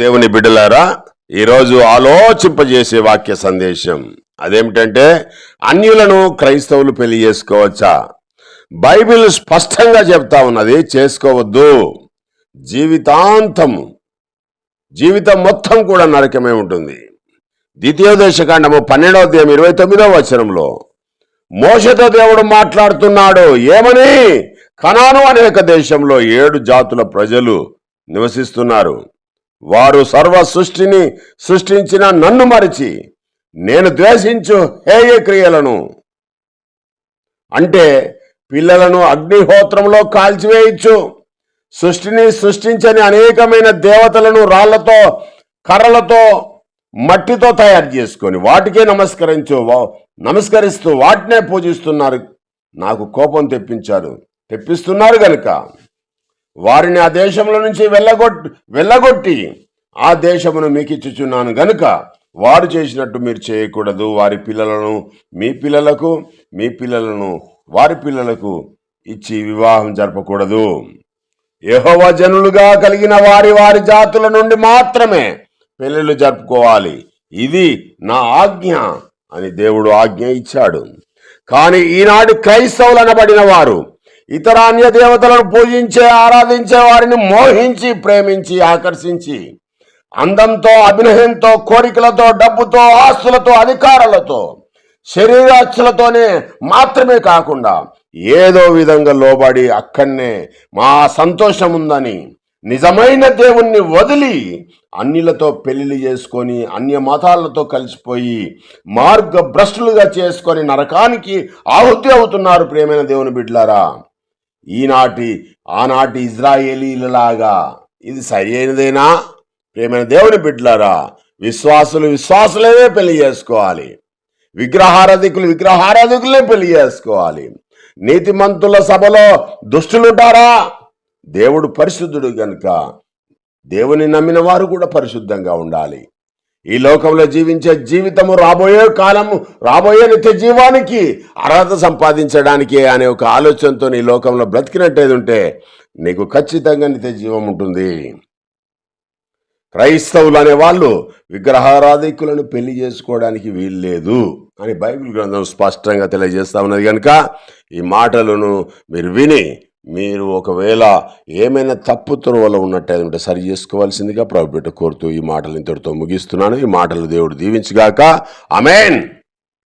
దేవుని బిడ్డలారా ఈరోజు ఆలోచింపజేసే వాక్య సందేశం. అదేమిటంటే అన్యులను క్రైస్తవులు పెళ్ళి చేసుకోవచ్చా? బైబిల్ స్పష్టంగా చెప్తా ఉన్నది చేసుకోవద్దు. జీవితాంతం జీవితం మొత్తం కూడా నరకమే ఉంటుంది. ద్వితీయోదేశకాండము పన్నెండవ అధ్యాయం ఇరవై తొమ్మిదవ వచనంలో మోషతో దేవుడు మాట్లాడుతున్నాడు ఏమని? కనాను అనేక దేశంలో ఏడు జాతుల ప్రజలు నివసిస్తున్నారు. వారు సర్వ సృష్టిని సృష్టించిన నన్ను మరిచి నేను ద్వేషించు హేయ క్రియలను అంటే పిల్లలను అగ్నిహోత్రంలో కాల్చివేయచ్చు. సృష్టిని సృష్టించని అనేకమైన దేవతలను రాళ్ళతో కర్రలతో మట్టితో తయారు చేసుకొని వాటికే నమస్కరించు వా- నమస్కరిస్తూ వాటినే పూజిస్తున్నారు. నాకు కోపం తెప్పించారు. తెప్పిస్తున్నారు గనుక. వారిని ఆ దేశంలో నుంచి వెళ్ళగొట్టి వెళ్ళగొట్టి ఆ దేశమును మీకు ఇచ్చుచున్నాను గనుక వారు చేసినట్టు మీరు చేయకూడదు. వారి పిల్లలను మీ పిల్లలకు మీ పిల్లలను వారి పిల్లలకు ఇచ్చి వివాహం జరపకూడదు. యహోవ జనులుగా కలిగిన వారి వారి జాతుల నుండి మాత్రమే పెళ్ళిళ్ళు జరుపుకోవాలి. ఇది నా ఆజ్ఞ అని దేవుడు ఆజ్ఞ ఇచ్చాడు. కానీ ఈనాడు క్రైస్తవులు అనబడిన వారు ఇతర అన్య దేవతలను పూజించే ఆరాధించే వారిని మోహించి ప్రేమించి ఆకర్షించి. అందంతో అభినయంతో కోరికలతో డబ్బుతో ఆస్తులతో అధికారాలతో శరీరాస్తులతోనే మాత్రమే కాకుండా ఏదో విధంగా లోబడి అక్కడనే మా సంతోషం ఉందని నిజమైన దేవుణ్ణి వదిలి అన్నిలతో పెళ్ళిళ్ళు చేసుకొని అన్య మతాలతో కలిసిపోయి మార్గ భ్రష్టులుగా చేసుకొని నరకానికి ఆహుతి అవుతున్నారు ప్రేమైన దేవుని బిడ్లారా ఈనాటి ఆనాటి ఇజ్రాయేలీలలాగా ఇది సరి అయినదేనా? ప్రేమైన దేవుని బిడ్డలారా విశ్వాసులు విశ్వాసులే పెళ్ళి చేసుకోవాలి. విగ్రహారాధికులు విగ్రహారాధికులే పెళ్ళి చేసుకోవాలి. నీతిమంతుల సభలో దుష్టులుంటారా? దేవుడు పరిశుద్ధుడు గనుక దేవుని నమ్మిన వారు కూడా పరిశుద్ధంగా ఉండాలి. ఈ లోకంలో జీవించే జీవితము రాబోయే కాలము రాబోయే నిత్య జీవానికి అర్హత సంపాదించడానికి అనే ఒక ఆలోచనతో నీ లోకంలో బ్రతికినట్టేది ఉంటే నీకు ఖచ్చితంగా నిత్య జీవం ఉంటుంది. క్రైస్తవులు అనే వాళ్ళు విగ్రహారాధికులను పెళ్ళి చేసుకోవడానికి వీల్లేదు అని బైబిల్ గ్రంథం స్పష్టంగా తెలియజేస్తా ఉన్నది కనుక ఈ మాటలను మీరు విని మీరు ఒకవేళ ఏమైనా తప్పు త్రోవలో ఉన్నట్టయితే ఉంటే సరి చేసుకోవాల్సిందిగా ప్రభుత్వ కోరుతూ ఈ మాటలు ఇంతటితో ముగిస్తున్నాను. ఈ మాటలు దేవుడు దీవించగాక. అమేన్